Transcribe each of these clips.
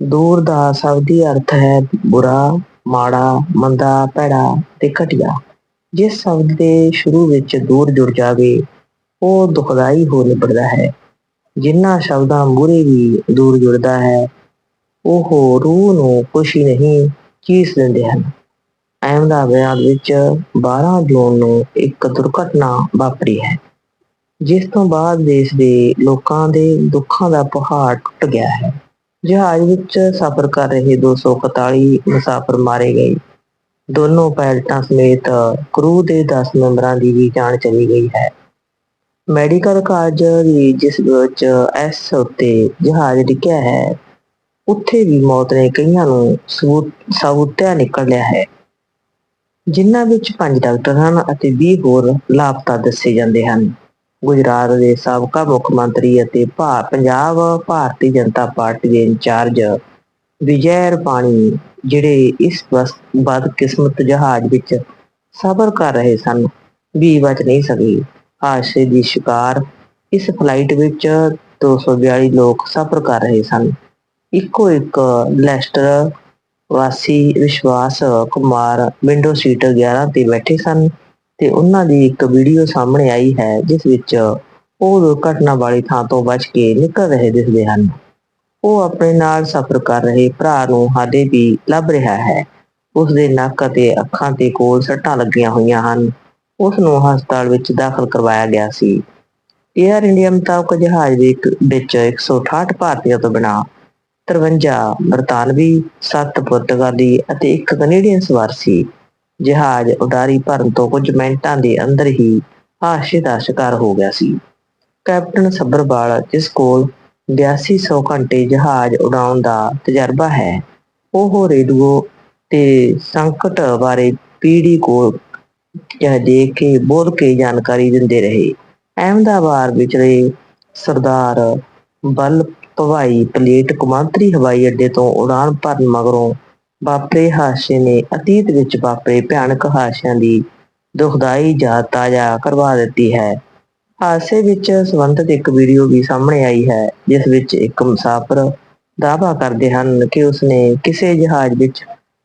ਦੂਰ ਦਾ ਸ਼ਬਦੀ ਅਰਥ ਹੈ ਬੁਰਾ, ਮਾੜਾ, ਮੰਦਾ, ਭੈੜਾ ਤੇ ਘਟੀਆ। ਜਿਸ ਸ਼ਬਦ ਦੇ ਸ਼ੁਰੂ ਵਿੱਚ ਦੂਰ ਜੁੜ ਜਾਵੇ, ਉਹ ਦੁਖਦਾਈ ਹੋ ਨਿਬੜਦਾ ਹੈ। ਜਿਨ੍ਹਾਂ ਸ਼ਬਦਾਂ ਮੂਹਰੇ ਵੀ ਦੂਰ ਜੁੜਦਾ ਹੈ, ਉਹ ਰੂਹ ਨੂੰ ਖੁਸ਼ੀ ਨਹੀਂ ਚੀਸ ਦਿੰਦੇ ਹਨ। ਅਹਿਮਦਾਬਾਦ ਵਿੱਚ 12 ਜੂਨ ਨੂੰ ਇੱਕ ਦੁਰਘਟਨਾ ਵਾਪਰੀ ਹੈ, ਜਿਸ ਤੋਂ ਬਾਅਦ ਦੇਸ਼ ਦੇ ਲੋਕਾਂ ਦੇ ਦੁੱਖਾਂ ਦਾ ਪਹਾੜ ਟੁੱਟ ਗਿਆ ਹੈ। ਜਹਾਜ਼ ਵਿੱਚ ਸਫ਼ਰ ਕਰ ਰਹੇ 241 ਮੁਸਾਫਰ ਮਾਰੇ ਗਏ। ਦੋਨੋਂ ਪਾਇਲਟਾਂ ਸਮੇਤ ਕਰੂ ਦੇ 10 ਮੈਂਬਰਾਂ ਦੀ ਵੀ ਜਾਨ ਚਲੀ ਗਈ ਹੈ। ਮੈਡੀਕਲ ਕਾਲਜ ਦੀ ਜਿਸ ਵਿੱਚ ਐਸ ਉੱਤੇ ਜਹਾਜ਼ ਡਿੱਗਿਆ ਹੈ, ਉੱਥੇ ਵੀ ਮੌਤ ਨੇ ਕਈਆਂ ਨੂੰ ਸਬੂਤ, ਸਾਬੂਤਿਆ ਨਿਕਲ ਲਿਆ ਹੈ। ਜਿਨ੍ਹਾਂ ਵਿੱਚ 5 ਡਾਕਟਰ ਹਨ ਅਤੇ 20 ਹੋਰ ਲਾਪਤਾ ਦੱਸੇ ਜਾਂਦੇ ਹਨ। ਗੁਜਰਾਤ ਦੇ ਸਾਬਕਾ ਮੁੱਖ ਮੰਤਰੀ ਅਤੇ ਭਾ, ਪੰਜਾਬ ਭਾਰਤੀ ਜਨਤਾ ਪਾਰਟੀ ਦੇ ਇੰਚਾਰਜ ਵਿਜੈ ਰੁਪਾਣੀ, ਜਿਹੜੇ ਇਸ ਬਦਕਿਸਮਤ ਜਹਾਜ਼ ਵਿੱਚ ਸਫ਼ਰ ਕਰ ਰਹੇ ਸਨ, ਵੀ ਬਚ ਨਹੀਂ ਸਕੇ। ਹਾਦਸੇ ਦੀ ਸ਼ਿਕਾਰ, ਇਸ ਫਲਾਈਟ ਵਿੱਚ 242 ਲੋਕ ਸਫ਼ਰ ਕਰ ਰਹੇ ਸਨ। ਇੱਕੋ ਇੱਕ ਲੈਸਟਰ ਵਾਸੀ ਵਿਸ਼ਵਾਸ ਕੁਮਾਰ ਵਿੰਡੋ ਸੀਟ 11 ਤੇ ਬੈਠੇ ਸਨ। ਤੇ ਉਹਨਾਂ ਦੀ ਇੱਕ ਵੀਡੀਓ ਸਾਹਮਣੇ ਆਈ ਹੈ, ਜਿਸ ਵਿੱਚ ਉਹ ਦੁਰਘਟਨਾ ਵਾਲੀ ਥਾਂ ਤੋਂ ਬਚ ਕੇ ਨਿਕਲ ਰਹੇ ਦਿਸਦੇ ਹਨ। ਉਹ ਆਪਣੇ ਨਾਲ ਸਫ਼ਰ ਕਰ ਰਹੇ ਭਰਾ ਨੂੰ ਹਾਲੇ ਵੀ ਲੱਭ ਰਿਹਾ ਹੈ। ਉਸ ਦੇ ਨੱਕ ਅਤੇ ਅੱਖਾਂ ਤੇ ਕੋਲ ਸੱਟਾਂ ਲੱਗੀਆਂ ਹੋਈਆਂ ਹਨ। ਉਸ ਨੂੰ ਹਸਪਤਾਲ ਵਿੱਚ ਦਾਖਲ ਕਰਵਾਇਆ ਗਿਆ ਸੀ। ਏਅਰ ਇੰਡੀਆ ਮੁਤਾਬਕ ਜਹਾਜ਼ ਦੇ ਇੱਕ- ਵਿੱਚ 168 ਭਾਰਤੀਆਂ ਤੋਂ ਬਿਨਾਂ 53 ਬਰਤਾਨਵੀ 7 ਪੁਰਤਗਾਲੀ ਅਤੇ ਇੱਕ ਕੈਨੇਡੀਅਨ ਸਵਾਰ ਸੀ। ਜਹਾਜ਼ ਉਡਾਰੀ ਭਰਨ ਤੋਂ ਕੁਝ ਮਿੰਟਾਂ ਦੇ ਅੰਦਰ ਹੀ ਹਾਦਸੇ ਦਾ ਸ਼ਿਕਾਰ ਹੋ ਗਿਆ ਸੀ। ਕੈਪਟਨ ਸੱਭਰਵਾਲ, ਜਿਸ ਕੋਲ 8200 ਘੰਟੇ ਜਹਾਜ਼ ਉਡਾਉਣ ਦਾ ਤਜਰਬਾ ਹੈ, ਉਹ ਰੇਡੀਓ ਤੇ ਸੰਕਟ ਬਾਰੇ ਪੀੜੀ ਕੋਲ ਇਹ ਦੇਖ ਕੇ ਬੋਲ ਕੇ ਜਾਣਕਾਰੀ ਦਿੰਦੇ ਰਹੇ। ਅਹਿਮਦਾਬਾਦ ਵਿਚਲੇ ਸਰਦਾਰ ਬਲ ਭਵਾਈ ਪਲੇਟ ਕੌਮਾਂਤਰੀ ਹਵਾਈ ਅੱਡੇ ਤੋਂ ਉਡਾਨ ਭਰਨ ਮਗਰੋਂ ਵਾਪਰੇ ਹਾਦਸੇ ਨੇ ਅਤੀਤ ਵਿੱਚ ਵਾਪਰੇ ਭਿਆਨਕ ਹਾਦਸਿਆਂ ਦੀ ਦੁਖਦਾਈ ਯਾਦ ਤਾਜ਼ਾ ਕਰਵਾ ਦਿੱਤੀ ਹੈ। ਹਾਦਸੇ ਵਿੱਚ ਸੰਬੰਧਿਤ ਇੱਕ ਵੀਡੀਓ ਵੀ ਸਾਹਮਣੇ ਆਈ ਹੈ, ਜਿਸ ਵਿੱਚ ਇੱਕ ਮੁਸਾਫਰ ਦਾਅਵਾ ਕਰਦੇ ਹਨ ਕਿ ਉਸਨੇ ਕਿਸੇ ਜਹਾਜ਼ ਵਿੱਚ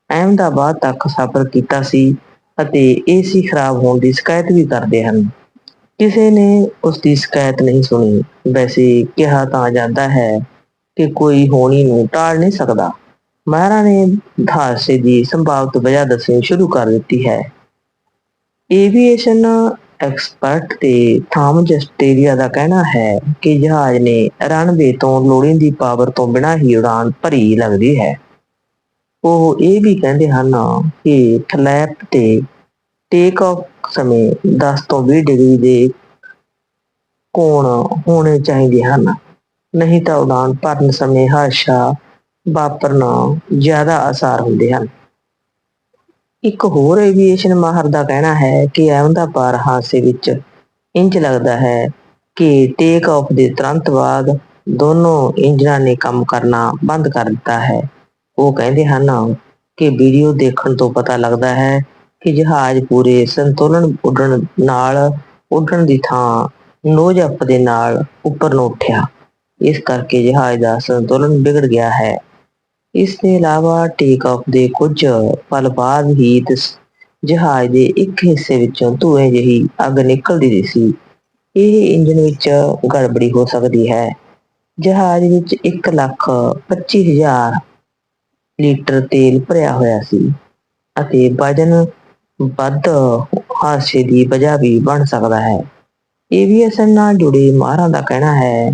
ਅਹਿਮਦਾਬਾਦ ਤੱਕ ਸਫ਼ਰ ਕੀਤਾ ਸੀ ਅਤੇ ਏਸੀ ਖਰਾਬ ਹੋਣ ਦੀ ਸ਼ਿਕਾਇਤ ਵੀ ਕਰਦੇ ਹਨ। ਕਿਸੇ ਨੇ ਉਸ ਦੀ ਸ਼ਿਕਾਇਤ ਨਹੀਂ ਸੁਣੀ। ਵੈਸੇ ਕਿਹਾ ਤਾਂ ਜਾਂਦਾ ਹੈ ਕਿ ਕੋਈ ਹੋਣੀ ਨੂੰ ਟਾਲ ਨਹੀਂ ਸਕਦਾ। ਮਹਾਰਾ ਨੇ ਹਾਦਸੇ ਦੀ ਸੰਭਾਵਿਤ ਵਜ੍ਹਾ ਦੱਸਣੀ ਸ਼ੁਰੂ ਕਰ ਦਿੱਤੀ ਹੈ। ਏਵੀਏਸ਼ਨ ਐਕਸਪਰਟ ਤੇ ਥਾਮਸ ਆਸਟ੍ਰੇਲੀਆ ਦਾ ਕਹਿਣਾ ਹੈ ਕਿ ਜਹਾਜ਼ ਨੇ ਰਨਵੇ ਤੋਂ ਲੋੜੀਂਦੀ ਪਾਵਰ ਤੋਂ ਬਿਨਾਂ ਹੀ ਉਡਾਨ ਭਰੀ ਲੱਗਦੀ ਹੈ। ਉਹ ਇਹ ਵੀ ਕਹਿੰਦੇ ਹਨ ਕਿ ਫਲੈਪ ਤੇ ਟੇਕ ਆਫ ਸਮੇਂ 10 ਤੋਂ 20 ਡਿਗਰੀ ਦੇ ਕੋਣ ਹੋਣੇ ਚਾਹੀਦੇ ਹਨ। ਨਹੀਂ ਤਾਂ ਉਡਾਨ ਭਰਨ ਸਮੇਂ ਹਾਦਸਾ ਵਾਪਰਨਾ ਜ਼ਿਆਦਾ ਆਸਾਰ ਹੁੰਦੇ ਹਨ। ਇੱਕ ਹੋਰ ਏਵੀਏਸ਼ਨ ਮਾਹਰ ਦਾ ਕਹਿਣਾ ਹੈ ਕਿ ਅਹਿਮਦਾਬਾਦ ਹਾਦਸੇ ਵਿੱਚ ਇੰਜ ਲੱਗਦਾ ਹੈ ਕਿ ਟੇਕ ਆਫ ਦੇ ਤੁਰੰਤ ਬਾਅਦ ਦੋਨੋਂ ਇੰਜਨਾਂ ਨੇ ਕੰਮ ਕਰਨਾ ਬੰਦ ਕਰ ਦਿੱਤਾ ਹੈ। ਉਹ ਕਹਿੰਦੇ ਹਨ ਕਿ ਵੀਡੀਓ ਦੇਖਣ ਤੋਂ ਪਤਾ ਲੱਗਦਾ ਹੈ ਕਿ ਜਹਾਜ਼ ਪੂਰੇ ਸੰਤੁਲਨ ਉੱਡਣ ਨਾਲ ਉੱਡਣ ਦੀ ਥਾਂ ਨੋਜ਼ ਅਪ ਦੇ ਨਾਲ ਉੱਪਰ ਨੂੰ ਉੱਠਿਆ। ਇਸ ਕਰਕੇ ਜਹਾਜ਼ ਦਾ ਸੰਤੁਲਨ ਵਿਗੜ ਗਿਆ ਹੈ। ਇਸ ਦੇ ਇਲਾਵਾ ਟੇਕ ਆਫ ਦੇ ਕੁਝ ਪਲ ਬਾਅਦ ਹੀ ਜਹਾਜ਼ ਦੇ ਇੱਕ ਹਿੱਸੇ ਵਿੱਚੋਂ ਧੂਏ ਜਿਹੀ ਅੱਗ ਨਿਕਲਦੀ ਸੀ। ਇਹ ਇੰਜਣ ਵਿੱਚ ਗੜਬੜੀ ਹੋ ਸਕਦੀ ਹੈ। ਜਹਾਜ਼ ਵਿੱਚ ਇੱਕ ਲੱਖ 25 ਹਜ਼ਾਰ ਲੀਟਰ ਤੇਲ ਭਰਿਆ ਹੋਇਆ ਸੀ ਅਤੇ ਵਜਨ ਵੱਧ ਹਾਦਸੇ ਦੀ ਵਜ੍ਹਾ ਵੀ ਬਣ ਸਕਦਾ ਹੈ। ਏਵੀਏਸ਼ਨ ਨਾਲ ਜੁੜੇ ਮਾਹਰਾਂ ਦਾ ਕਹਿਣਾ ਹੈ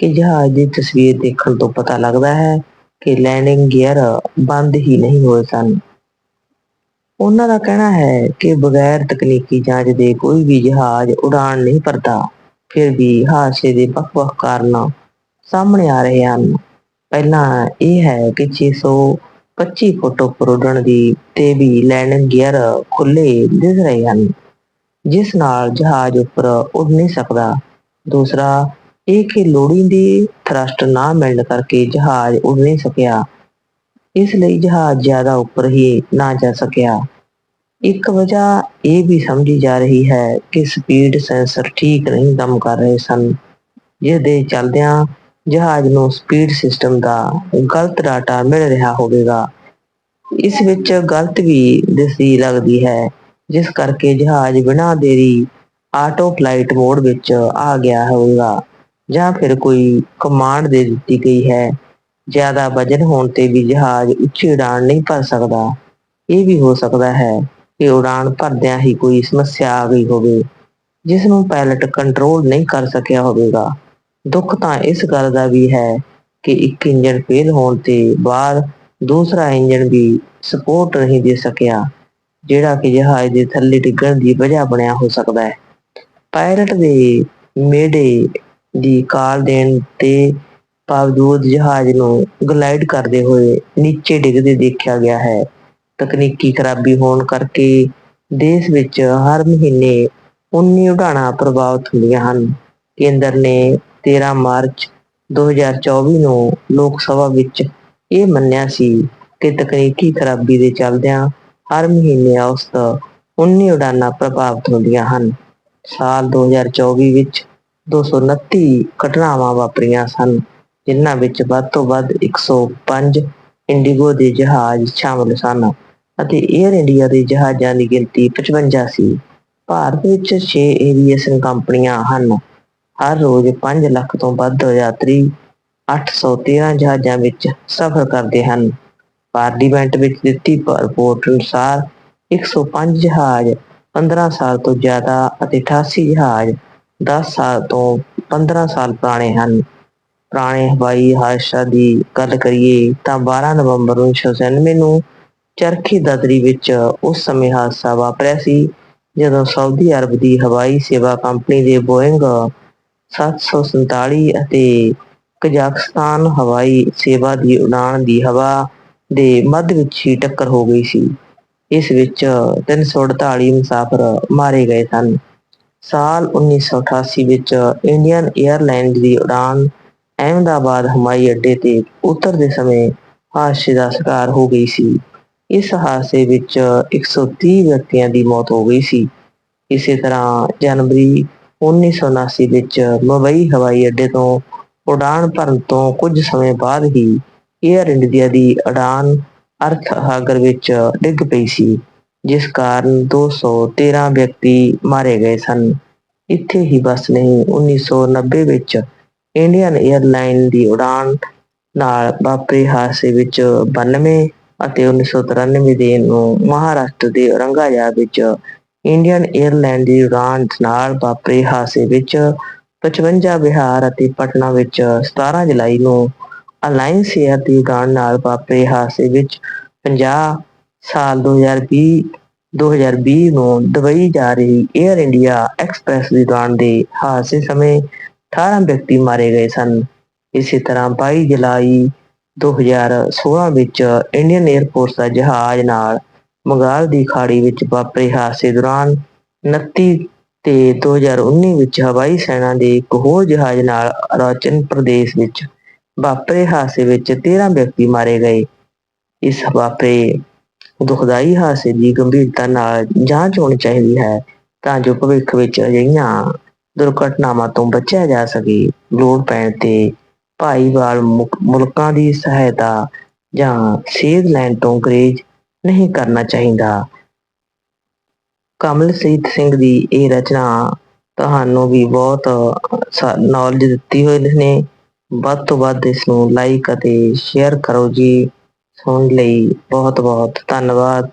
ਕਿ ਜਹਾਜ਼ ਦੀ ਤਸਵੀਰ ਦੇਖਣ ਤੋਂ ਪਤਾ ਲੱਗਦਾ ਹੈ ਕਿ ਲੈਂਡਿੰਗ ਗੀਅਰ ਬੰਦ ਹੀ ਨਹੀਂ ਹੋਏ ਸਨ। ਉਹਨਾਂ ਦਾ ਕਹਿਣਾ ਹੈ ਕਿ ਬਗੈਰ ਤਕਨੀਕੀ ਜਾਂਚ ਦੇ ਕੋਈ ਵੀ ਜਹਾਜ਼ ਉਡਾਨ ਨਹੀਂ ਭਰਦਾ, ਫਿਰ ਵੀ ਹਾਦਸੇ ਦੇ ਵੱਖ-ਵੱਖ ਕਾਰਨ ਸਾਹਮਣੇ ਆ ਰਹੇ ਹਨ। ਪਹਿਲਾਂ ਇਹ ਹੈ ਕਿ 625 ਫੁੱਟ ਉੱਪਰ ਉੱਡਣ ਦੀ ਤੇ ਵੀ ਲੈਂਡਿੰਗ ਗੀਅਰ ਖੁੱਲੇ ਦਿਸ ਰਹੇ ਹਨ, ਜਿਸ ਨਾਲ ਜਹਾਜ਼ ਉੱਪਰ ਉੱਡ ਨਹੀਂ ਸਕਦਾ। ਦੂਸਰਾ ਇਹ ਕਿ ਲੋੜੀਂਦੀ ਥਰਸਟ ਨਾ ਮਿਲਣ ਕਰਕੇ ਜਹਾਜ਼ ਉੱਡ ਨਹੀਂ ਸਕਿਆ। ਇਸ ਲਈ ਜਹਾਜ਼ ਜ਼ਿਆਦਾ ਉੱਪਰ ਹੀ ਨਾ ਜਾ ਸਕਿਆ। ਇੱਕ ਵਜ੍ਹਾ ਇਹ ਵੀ ਸਮਝੀ ਜਾ ਰਹੀ ਹੈ ਕਿ ਸਪੀਡ ਸੈਂਸਰ ਠੀਕ ਨਹੀਂ ਕੰਮ ਕਰ ਰਹੇ ਸਨ ਜਿਸ ਦੇ ਚੱਲਦਿਆਂ ਜਹਾਜ਼ ਨੂੰ ਸਪੀਡ ਸਿਸਟਮ ਦਾ ਗਲਤ ਡਾਟਾ ਮਿਲ ਰਿਹਾ ਹੋਵੇਗਾ। ਇਸ ਵਿੱਚ ਗਲਤ ਵੀ ਦਿਸਦੀ ਲੱਗਦੀ ਹੈ, ਜਿਸ ਕਰਕੇ ਜਹਾਜ਼ ਬਿਨਾਂ ਦੇਰੀ ਆਟੋ ਫਲਾਈਟ ਮੋਡ ਵਿੱਚ ਆ ਗਿਆ ਹੋਵੇਗਾ। ਜਾਂ ਫਿਰ ਕੋਈ ਕਮਾਂਡ ਦੇ ਦਿੱਤੀ ਗਈ ਹੈ, ਜ਼ਿਆਦਾ ਵਜਨ ਹੋਣ ਤੇ ਵੀ ਜਹਾਜ਼ ਉੱਚੀ ਉਡਾਣ ਨਹੀਂ ਭਰ ਸਕਦਾ। ਇਹ ਵੀ ਹੋ ਸਕਦਾ ਹੈ ਕਿ ਉਡਾਣ ਭਰਦਿਆਂ ਹੀ ਕੋਈ ਸਮੱਸਿਆ ਆ ਗਈ ਹੋਵੇ, ਜਿਸ ਨੂੰ ਪਾਇਲਟ ਕੰਟਰੋਲ ਨਹੀਂ ਕਰ ਸਕਿਆ ਹੋਵੇਗਾ। ਦੁੱਖ ਤਾਂ ਇਸ ਗੱਲ ਦਾ ਵੀ ਹੈ ਕਿ ਇੱਕ ਇੰਜਨ ਫੇਲ ਹੋਣ ਤੇ ਬਾਅਦ ਦੂਸਰਾ ਇੰਜਨ ਵੀ ਸਪੋਰਟ ਨਹੀਂ ਦੇ ਸਕਿਆ, ਜਿਹੜਾ ਕਿ ਜਹਾਜ਼ ਦੇ ਥੱਲੇ ਡਿੱਗਣ ਦੀ ਵਜ੍ਹਾ ਬਣਿਆ ਹੋ ਸਕਦਾ ਹੈ। ਪਾਇਲਟ ਦੇ ਮੇੜੇ ਦੀ ਕਾਲ ਦੇਣ ਤੇ ਬਾਵਜੂਦ ਜਹਾਜ਼ ਨੂੰ ਗਲਾਈਡ ਕਰਦੇ ਹੋਏ ਨੀਚੇ ਡਿੱਗਦੇ ਦੇਖਿਆ ਗਿਆ ਹੈ। ਤਕਨੀਕੀ ਖਰਾਬੀ ਹੋਣ ਕਰਕੇ ਦੇਸ਼ ਵਿੱਚ ਹਰ ਮਹੀਨੇ 19 ਉਡਾਣਾਂ ਪ੍ਰਭਾਵਿਤ ਹੁੰਦੀਆਂ ਹਨ। ਕੇਂਦਰ ਨੇ 13 ਮਾਰਚ 2024 ਨੂੰ ਲੋਕ ਸਭਾ ਵਿੱਚ ਇਹ ਮੰਨਿਆ ਸੀ ਕਿ ਤਕਨੀਕੀ ਖਰਾਬੀ ਦੇ ਚੱਲਦਿਆਂ ਹਰ ਮਹੀਨੇ ਔਸਤ 19 ਉਡਾਨਾਂ ਪ੍ਰਭਾਵਿਤ ਹੁੰਦੀਆਂ ਹਨ। ਸਾਲ 2024 ਵਿੱਚ 229 ਘਟਨਾਵਾਂ ਵਾਪਰੀਆਂ ਸਨ, ਜਿਨ੍ਹਾਂ ਵਿੱਚ ਵੱਧ ਤੋਂ ਵੱਧ 105 ਇੰਡੀਗੋ ਦੇ ਜਹਾਜ਼ ਸ਼ਾਮਲ ਸਨ ਅਤੇ 에ਅਰ ਇੰਡੀਆ ਦੇ ਜਹਾਜ਼ਾਂ ਦੀ ਗਿਣਤੀ 55 ਸੀ। ਭਾਰਤ ਵਿੱਚ 6 ਏਵੀਏਸ਼ਨ ਕੰਪਨੀਆਂ ਹਨ। ਹਰ ਰੋਜ਼ 5 ਲੱਖ ਤੋਂ ਵੱਧ ਯਾਤਰੀ 813 ਜਹਾਜ਼ਾਂ ਵਿੱਚ ਸਫ਼ਰ ਕਰਦੇ ਹਨ। ਪਾਰਲੀਮੈਂਟ ਵਿੱਚ ਦਿੱਤੀ ਰਿਪੋਰਟ ਅਨੁਸਾਰ 105 ਜਹਾਜ਼ 15 ਸਾਲ ਤੋਂ ਜ਼ਿਆਦਾ ਅਤੇ 88 ਜਹਾਜ਼ 10 ਸਾਲ ਤੋਂ 15 ਸਾਲ ਪੁਰਾਣੇ ਹਨ। ਪੁਰਾਣੇ ਹਵਾਈ ਹਾਦਸਾ ਦੀ ਗੱਲ ਕਰੀਏ ਤਾਂ 12 ਨਵੰਬਰ 1996 ਨੂੰ ਚਰਖੀ ਦਦਰੀ ਵਿੱਚ ਉਸ ਸਮੇਂ ਹਾਦਸਾ ਵਾਪਰਿਆ ਸੀ, ਜਦੋਂ ਸਾਊਦੀ ਅਰਬ ਦੀ ਹਵਾਈ ਸੇਵਾ ਕੰਪਨੀ ਦੇ ਬੋਇੰਗ 747 ਅਤੇ ਕਜ਼ਾਕਸਤਾਨ ਹਵਾਈ ਸੇਵਾ ਦੀ ਉਡਾਣ ਦੀ ਹਵਾ ਦੇ ਮੱਧ ਵਿੱਚ ਹੀ ਟੱਕਰ ਹੋ ਗਈ ਸੀ। ਇਸ ਵਿੱਚ 348 ਮੁਸਾਫਰ ਮਾਰੇ ਗਏ ਸਨ। ਸਾਲ 1988 ਵਿੱਚ ਇੰਡੀਅਨ 에ਅਰਲਾਈਨਜ਼ ਦੀ ਉਡਾਨ ਅਹਿਮਦਾਬਾਦ ਹਵਾਈ ਅੱਡੇ ਤੇ ਉਤਰਦੇ ਸਮੇਂ ਹਾਦਸੇ ਦਾ ਸ਼ਿਕਾਰ ਹੋ ਗਈ ਸੀ। ਇਸ ਹਾਦਸੇ ਵਿੱਚ 130 ਵਿਅਕਤੀਆਂ ਦੀ ਮੌਤ ਹੋ ਗਈ ਸੀ। ਇਸੇ ਤਰ੍ਹਾਂ ਜਨਵਰੀ 1979 ਵਿੱਚ ਮੁੰਬਈ ਹਵਾਈ ਅੱਡੇ ਤੋਂ ਉਡਾਨ ਭਰਨ ਤੋਂ ਕੁਝ ਸਮੇਂ ਬਾਅਦ ਹੀ 에ਅਰ ਇੰਡੀਆ ਦੀ ਉਡਾਨ ਅਰਥ ਹਾਗਰ ਵਿੱਚ ਡਿੱਗ ਪਈ ਸੀ। ਜਿਸ ਕਾਰਨ 213 ਵਿਅਕਤੀ ਮਾਰੇ ਗਏ ਸਨ। ਇੱਥੇ ਹੀ ਬਸ ਨਹੀਂ 1990 ਵਿੱਚ ਇੰਡੀਅਨ ਏਅਰਲਾਈਨ ਦੀ ਉਡਾਣ ਨਾਲ ਵਾਪਰੇ ਹਾਦਸੇ ਵਿੱਚ 92 ਅਤੇ 1993 ਦੇ ਨੂੰ ਮਹਾਰਾਸ਼ਟਰ ਦੇ ਔਰੰਗਾਬਾਦ ਵਿੱਚ ਇੰਡੀਅਨ ਏਅਰਲਾਈਨ ਦੀ ਉਡਾਣ ਨਾਲ ਵਾਪਰੇ ਹਾਦਸੇ ਵਿੱਚ 55 ਬਿਹਾਰ ਅਤੇ ਪਟਨਾ ਵਿੱਚ 17 ਜੁਲਾਈ ਨੂੰ ਅਲਾਇੰਸ ਏਅਰ ਦੀ ਉਡਾਣ ਨਾਲ ਵਾਪਰੇ ਹਾਦਸੇ ਵਿੱਚ 50 ਸਾਲ 2020 2020 ਨੂੰ ਦੁਬਈ ਜਾ ਰਹੀ 에ਅਰ ਇੰਡੀਆ ਐਕਸਪ੍ਰੈਸ ਦੀ ਉਡਾਨ ਦੇ ਹਾਦਸੇ ਸਮੇਂ 18 ਵਿਅਕਤੀ ਮਾਰੇ ਗਏ ਸਨ। ਇਸੇ ਤਰ੍ਹਾਂ 22 ਜੁਲਾਈ 2016 ਵਿੱਚ ਇੰਡੀਅਨ 에ਅਰਫੋਰਸ ਦਾ ਜਹਾਜ਼ ਨਾਲ ਬੰਗਾਲ ਦੀ ਖਾੜੀ ਵਿੱਚ ਵਾਪਰੇ ਹਾਦਸੇ ਦੌਰਾਨ 29 ਤੇ 2019 ਵਿੱਚ ਹਵਾਈ ਸੈਨਾ ਦੇ ਇੱਕ ਹੋਰ ਜਹਾਜ਼ ਨਾਲ ਅਰੁਣਾਚਲ ਪ੍ਰਦੇਸ਼ ਵਿੱਚ ਵਾਪਰੇ ਹਾਦਸੇ ਵਿੱਚ 13 ਵਿਅਕਤੀ ਮਾਰੇ ਗਏ। ਇਸ ਵਾਪਰੇ ਦੁਖਦਾਈ ਹਾਸੇ ਦੀ ਗੰਭੀਰਤਾ ਨਾਲ ਜਾਂਚ ਹੋਣੀ ਚਾਹੀਦੀ ਹੈ, ਤਾਂ ਜੋ ਭਵਿੱਖ ਵਿੱਚ ਅਜਿਹੀਆਂ ਦੁਰਘਟਨਾਵਾਂ ਤੋਂ ਬਚਿਆ ਜਾ ਸਕੇ। ਲੋੜ ਪੈਣ ਤੇ ਭਾਈਵਾਲ ਮੁਲਕਾਂ ਦੀ ਸਹਾਇਤਾ ਜਾਂ ਸੇਧ ਲੈਣ ਤੋਂ ਗਰੇਜ ਨਹੀਂ ਕਰਨਾ ਚਾਹੀਦਾ। ਕਮਲਜੀਤ ਸਿੰਘ ਦੀ ਇਹ ਰਚਨਾ ਤੁਹਾਨੂੰ ਵੀ ਬਹੁਤ ਨੌਲੇਜ ਦਿੱਤੀ ਹੋਈ ਨੇ। ਵੱਧ ਤੋਂ ਵੱਧ ਇਸ ਨੂੰ ਲਾਈਕ ਅਤੇ ਸ਼ੇਅਰ ਕਰੋ ਜੀ। ਸੁਣਨ ਲਈ ਬਹੁਤ ਬਹੁਤ ਧੰਨਵਾਦ।